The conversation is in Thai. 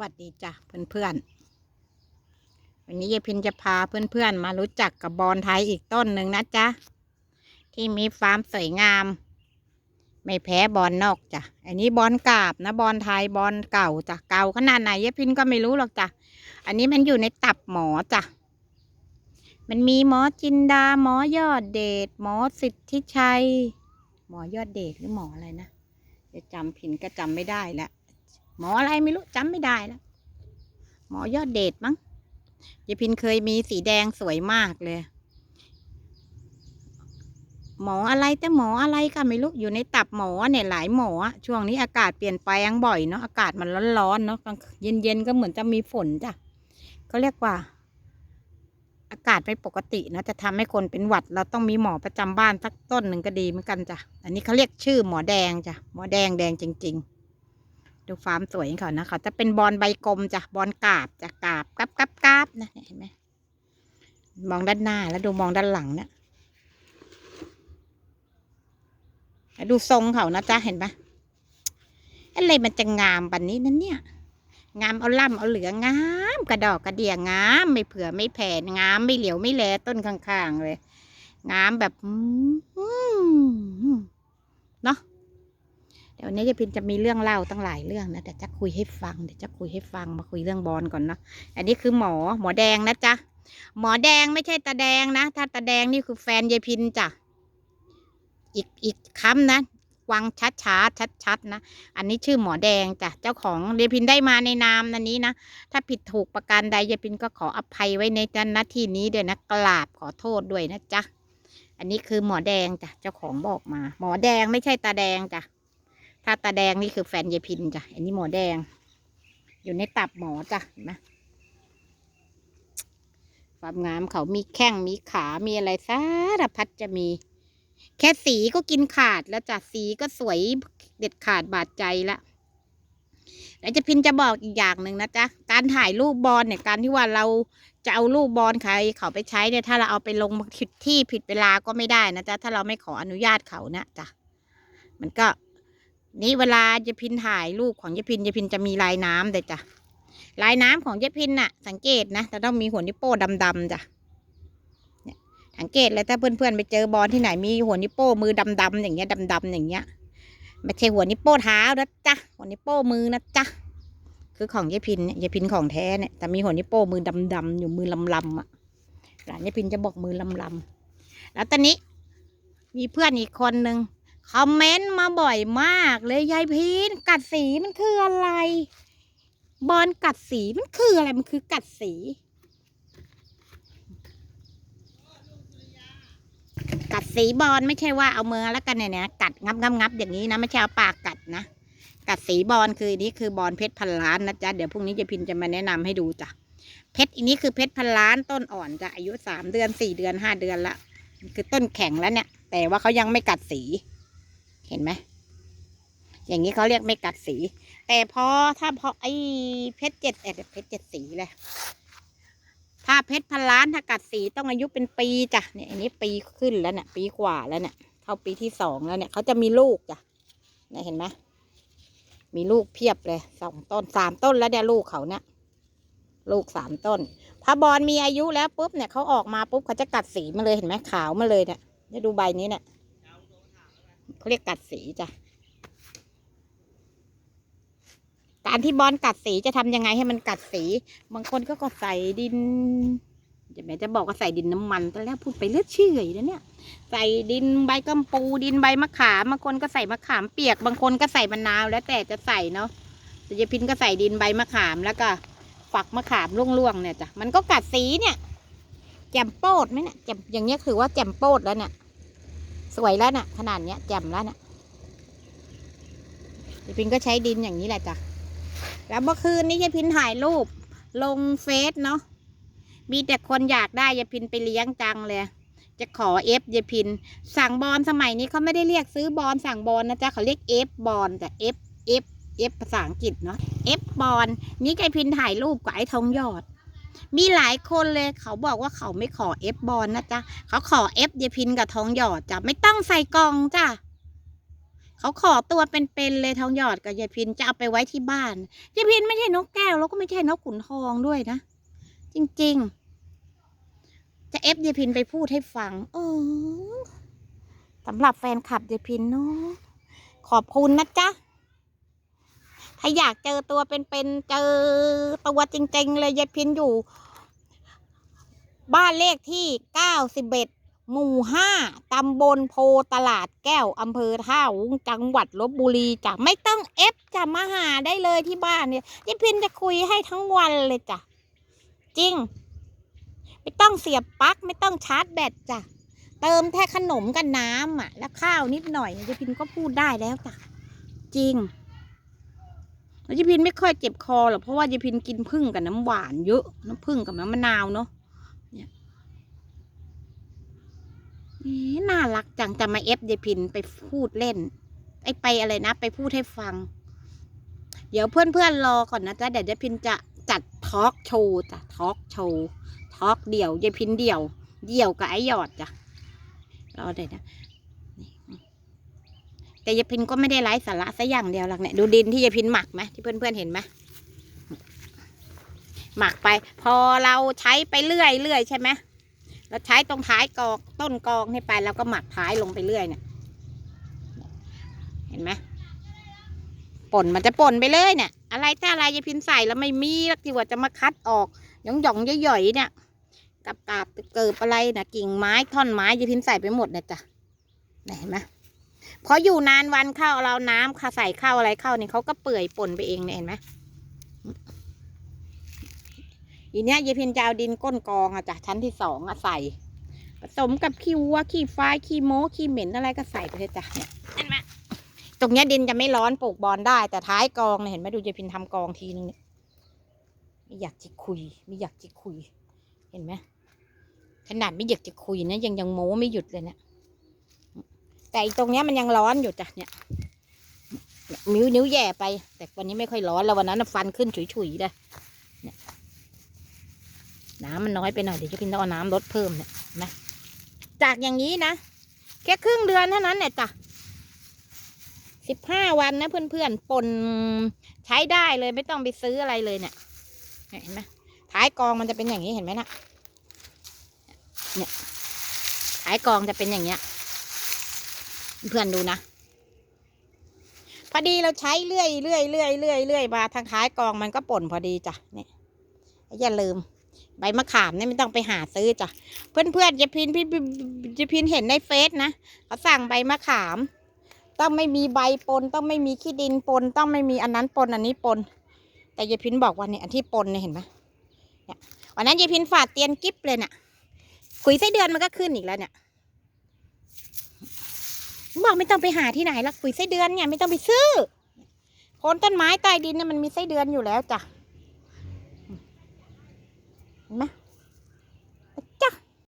วัสดีจ้ะเพื่อนๆ วันนี้ยายพินจะพาเพื่อนๆ มารู้จักกับบอนไทยอีกต้นหนึ่งนะจ๊ะ ที่มีฟาร์มสวยงาม ไม่แพ้บอลนอกจ้ะ อันนี้บอลกาบนะบอลไทยบอลเก่าจ้ะเก่าขนาดไหนยายพินก็ไม่รู้หรอกจ้ะ อันนี้มันอยู่ในตับหมอจ้ะ มันมีหมอจินดาหมอยอดเดชหมอสิทธิชัย หมอยอดเดชหรือหมออะไรนะจะจำผิดก็จำไม่ได้แล้ว หมออะไรไม่รู้จำไม่ได้แล้วหมอยอดเดชมั้งยายพินเคยมีสีแดงสวยมากเลย หมออะไรแต่หมออะไรก็ไม่รู้อยู่ในตับหมอเนี่ยหลายหมอช่วงนี้อากาศเปลี่ยนแปลงบ่อยเนาะอากาศมันร้อนๆเนาะเย็นๆก็เหมือนจะมีฝนจ้ะเขาเรียกว่า อากาศไม่ปกตินะจะทำให้คนเป็นหวัด เราต้องมีหมอประจำบ้านสักต้นหนึ่งก็ดีเหมือนกันจ้ะอันนี้เขาเรียกชื่อหมอแดงจ้ะหมอแดงแดงจริง ๆ ดูฟาร์มสวยของเขานะเขาจะเป็นบอลใบกลมจ้ะบอลกาบจ้ะกาบกับกับกาบนะเห็นไหมมองด้านหน้าแล้วดูมองด้านหลังเนี่ยดูทรงเขานะจ๊ะเห็นไหมอะไรมันจะงามแบบนี้นั่นเนี่ย งามเอาล่ำเอาเหลืองาม กระดอกกระเดียงาม ไม่เผื่อไม่แผ่งามไม่เหลียวไม่แลต้นข้างๆเลย งามแบบอืมเนาะ ดี๋ยววันนี้จะพินจะมีเรื่องเล่าตั้งหลายเรื่องนะแต่จะคุยให้ฟังเดี๋ยวจะคุยให้ฟังมาคุยเรื่องบอลก่อนเนาะอันนี้คือหมอหมอแดงนะจ๊ะหมอแดงไม่ใช่ตาแดงนะ ถ้าตาแดงนี่คือแฟนยายพินจ้ะอีกอีกคำนะวังชัดช้าชัดชัดนะ อันนี้ชื่อหมอแดงจ้ะ เจ้าของยายพินได้มาในนามนันนี้นะ ถ้าผิดถูกประการใดยายพินก็ขออภัยไว้ในหน้าที่นี้ด้วยนะกราบขอโทษด้วยนะจ๊ะ อันนี้คือหมอแดงจ้ะ เจ้าของบอกมา หมอแดงไม่ใช่ตาแดงจ้ะ ถ้าตาแดงนี่คือแฟนยายพินจ้ะ อันนี้หมอแดง อยู่ในตับหมอจ้ะเห็นไหมความงามเขามีแข้งมีขา มีอะไรสารพัดจะมี แค่สีก็กินขาดแล้วจ้ะ สีก็สวยเด็ดขาดบาดใจละแล้วจะพินจะบอกอีกอย่างหนึ่งนะจ๊ะ การถ่ายรูปบอลเนี่ย การที่ว่าเราจะเอารูปบอลใครเขาไปใช้เนี่ย ถ้าเราเอาไปลงผิดที่ผิดเวลาก็ไม่ได้นะจ๊ะ ถ้าเราไม่ขออนุญาตเขานะจ้ะมันก็ นี่เวลายายพินถ่ายรูปของยายพินยายพินจะมีลายน้ำเลยจ้ะลายน้ำของยายพินน่ะ สังเกตนะจะต้องมีหัวนิ้วโป้ดำๆจ้ะสังเกตเลยถ้าเพื่อนๆไปเจอบอลที่ไหนมีหัวนิ้วโป้มือดำๆอย่างเงี้ยดำๆอย่างเงี้ยไม่ใช่หัวนิ้วโป้เท้านะจ๊ะหัวนิ้วโป้มือนะจ๊ะคือของยายพินเนี่ยยายพินของแท้เนี่ยแต่มีหัวนิ้วโป้มือดำๆอยู่มือลำๆอะหลานยายพินจะบอกมือลำๆแล้วตอนนี้มีเพื่อนอีกคนนึง คอมเมนต์มาบ่อยมากเลยยายพีนกัดสีมันคืออะไร บอลกัดสีมันคืออะไรมันคือกัดสี กัดสีบอลไม่ใช่ว่าเอามือแล้วกันเนี่ยนะกัดงับงับงับอย่างนี้นะไม่ใช่เอาปากกัดนะกัดสีบอลคืออันนี้คือบอลเพชรพันล้านนะจ๊ะเดี๋ยวพรุ่งนี้จะพินจะมาแนะนำให้ดูจ้ะเพชรอันนี้คือเพชรพันล้านต้นอ่อนจะอายุสามเดือนสี่เดือนห้าเดือนละคือต้นแข็งแล้วเนี่ย แต่ว่าเขายังไม่กัดสี เห็นไหมอย่างนี้เขาเรียกไม่กัดสี แต่พอถ้าพอไอ้เพชรเจ็ดเอ็ดเพชรเจ็ดสีเลยถ้าเพชรพันล้านถ้ากัดสีต้องอายุเป็นปีจ้ะเนี่ยอันนี้ปีขึ้นแล้วเนี่ยปีกว่าแล้วเนี่ยเข้าปีที่สองแล้วเนี่ยเขาจะมีลูกจ้ะเนี่ยเห็นไหมมีลูกเพียบเลยสองต้นสามต้นแล้วเนี่ยลูกเขาเนี่ยลูกสามต้นพอบอลมีอายุแล้วปุ๊บเนี่ยเขาออกมาปุ๊บเขาจะกัดสีมาเลยเห็นไหมขาวมาเลยเนี่ยเนี่ยดูใบนี้เนี่ย เขาเรียกกัดสีจ้ะ การที่บอลกัดสีจะทำยังไงให้มันกัดสี บางคนก็ก็ใส่ดินจะแม่จะบอกว่าใส่ดินน้ำมันแต่แล้วพูดไปเลือดเชื่อยนะเนี่ย ใส่ดินใบกัมปูดินใบมะขามบางคนก็ใส่มะขามเปียก บางคนก็ใส่มะนาวแล้วแต่จะใส่เนาะแต่ยพินก็ใส่ดินใบมะขามแล้วก็ฝักมะขามร่วงๆเนี่ยจ้ะมันก็กัดสีเนี่ยแจ่มโปดไหมเนี่ยแจ่มอย่างเงี้ยถือว่าแจ่มโปดแล้วเนี่ย สวยแล้วน่ะ ขนาดเนี้ยแจ่มแล้วน่ะยายพินก็ใช้ดินอย่างนี้แหละจ้ะ แล้วเมื่อคืนนี้ยายพินถ่ายรูป ลงเฟซเนาะ มีแต่คนอยากได้ยายพินไปเลี้ยงจังเลย จะขอเอฟยายพิน สั่งบอลสมัยนี้เขาไม่ได้เรียกซื้อบอลสั่งบอลนะจ๊ะเขาเรียกเอฟบอลแต่เอฟเอฟเอฟภาษาอังกฤษเนาะ เอฟบอลนี่ยายพินถ่ายรูปกับไอ้ทองหยอด มีหลายคนเลยเขาบอกว่าเขาไม่ขอเอฟบอลนะจ๊ะเขาขอเอฟยายพินกับทองหยอดจ้ะไม่ต้องใส่กล่องจ้ะเขาขอตัวเป็นๆเลยทองหยอดกับยายพินจะเอาไปไว้ที่บ้านยายพินไม่ใช่นกแก้วแล้วก็ไม่ใช่นกขุนทองด้วยนะ จริง ๆ จะเอฟยายพินไปพูดให้ฟังเออสำหรับแฟนคลับยายพินเนาะขอบคุณนะจ๊ะ ถ้าอยากเจอตัวเป็นๆเจอตัวจริงๆเลยยายพินอยู่ บ้านเลขที่เก้าสิบเอ็ดหมู่ห้าตำบลโพตลาดแก้วอำเภอท่าวุ้งจังหวัดลบบุรีจ้ะไม่ต้องเอฟจะมาหาได้เลยที่บ้านเนี่ยยายพินจะคุยให้ทั้งวันเลยจ้ะจริง ไม่ต้องเสียบปลั๊กไม่ต้องชาร์จแบตจ้ะเติมแค่ขนมกับน้ำอะ แล้วข้าวนิดหน่อยยายพินก็พูดได้แล้วจ้ะจริง ยายพินไม่ค่อยเจ็บคอหรอกเพราะว่ายายพินกินผึ้งกับน้ำหวานเยอะน้ำผึ้งกับน้ำมะนาวเนาะเนี่ยน่ารักจังจะมาเอฟยายพินไปพูดเล่น ไอไปอะไรนะ ไปพูดให้ฟัง เดี๋ยวเพื่อนๆรอก่อนนะจ๊ะเดี๋ยวยายพินจะจัดทอล์กโชว์จ้ะทอล์กโชว์ทอล์กเดี่ยวยายพินเดี่ยว เดี่ยวกับไอหยอดจ้ะรอได้นะนี่ แต่ยายพินก็ไม่ได้ไร้สาระสักอย่างเดียวหรอกเนี่ยดูดินที่ยายพินหมักไหมที่เพื่อนๆเห็นไหมหมักไป พอเราใช้ไปเรื่อยเรื่อยใช่ไหมเราใช้ตรงท้ายกองต้นกองนี่ไปแล้วก็หมักท้ายลงไปเรื่อยเนี่ย เห็นไหมป่นมันจะป่นไปเลยเนี่ย อะไรถ้าอะไรยายพินใส่แล้วไม่มีล้วที่ว่าจะมาคัดออกหย่องหย่องๆย่อยๆเนี่ยกับกาบเกิบอะไรนะกิ่งไม้ท่อนไม้ยายพินใส่ไปหมดเนี่ยจ้ะเห็นไหม พออยู่นานวันเข้าเราน้ำค่ะใส่เข้าอะไรเข้าเนี่ยเขาก็เปื่อยป่นไปเองเนี่ยเห็นไหมอีเนี้ยยายพินจะเอาดินก้นกองอะจ้ะชั้นที่สองอะใส่ผสมกับขี้วัวขี้ควายขี้โม้ขี้เหม็นอะไรก็ใส่ไปเลยจ้ะเนี่ยเห็นไหมตรงเนี้ยดินจะไม่ร้อนปลูกบอลได้ แต่ท้ายกองเนี่ยเห็นไหมดูยายพินทำกองทีนึงเนี่ยไม่อยากจะคุย ไม่อยากจะคุย เห็นไหมขนาดไม่อยากจะคุยนะยังยังโม้ไม่หยุดเลยเนี่ย แต่ตรงเนี้ยมันยังร้อนอยู่จ้ะเนี่ยนิ้วนิ้วแย่ไป แต่วันนี้ไม่ค่อยร้อนแล้ววันนั้นฟันขึ้นฉุยๆเลยเนี่ยน้ำมันน้อยไปหน่อยเดี๋ยวจะพินต้องเอาน้ำลดเพิ่มเนี่ยนะจากอย่างนี้นะแค่ครึ่งเดือนเท่านั้นเนี่ยจ้ะสิบห้าวันนะเพื่อนๆปนใช้ได้เลยไม่ต้องไปซื้ออะไรเลยเนี่ยเห็นไหมท้ายกองมันจะเป็นอย่างนี้เห็นไหมนะเนี่ยท้ายกองจะเป็นอย่างเงี้ย เพื่อนดูนะ พอดีเราใช้เรื่อยเรื่อยเรื่อยเรื่อยเรื่อยมาทางท้ายกองมันก็ป่นพอดีจ้ะเนี่ยอย่าลืม ใบมะขามเนี่ยไม่ต้องไปหาซื้อจ้ะเพื่อนเพื่อนๆจะพินพี่จะพินเห็นในเฟซนะเขาสั่งใบมะขาม ต้องไม่มีใบปนต้องไม่มีขี้ดินปนต้องไม่มีอันนั้นปนอันนี้ปน แต่ยายพินบอกว่าเนี่ยอันที่ปนเนี่ยเห็นไหมเนี่ยวันนั้นยายพินฝาดเตียนกิ๊บเลยเนี่ยขุยไส้เดือนมันก็ขึ้นอีกแล้วเนี่ย บอกไม่ต้องไปหาที่ไหนละปุ๋ยไส้เดือนเนี่ยไม่ต้องไปซื้อโคนต้นไม้ใต้ดินเนี่ยมันมีไส้เดือนอยู่แล้วจ้ะเห็นไหม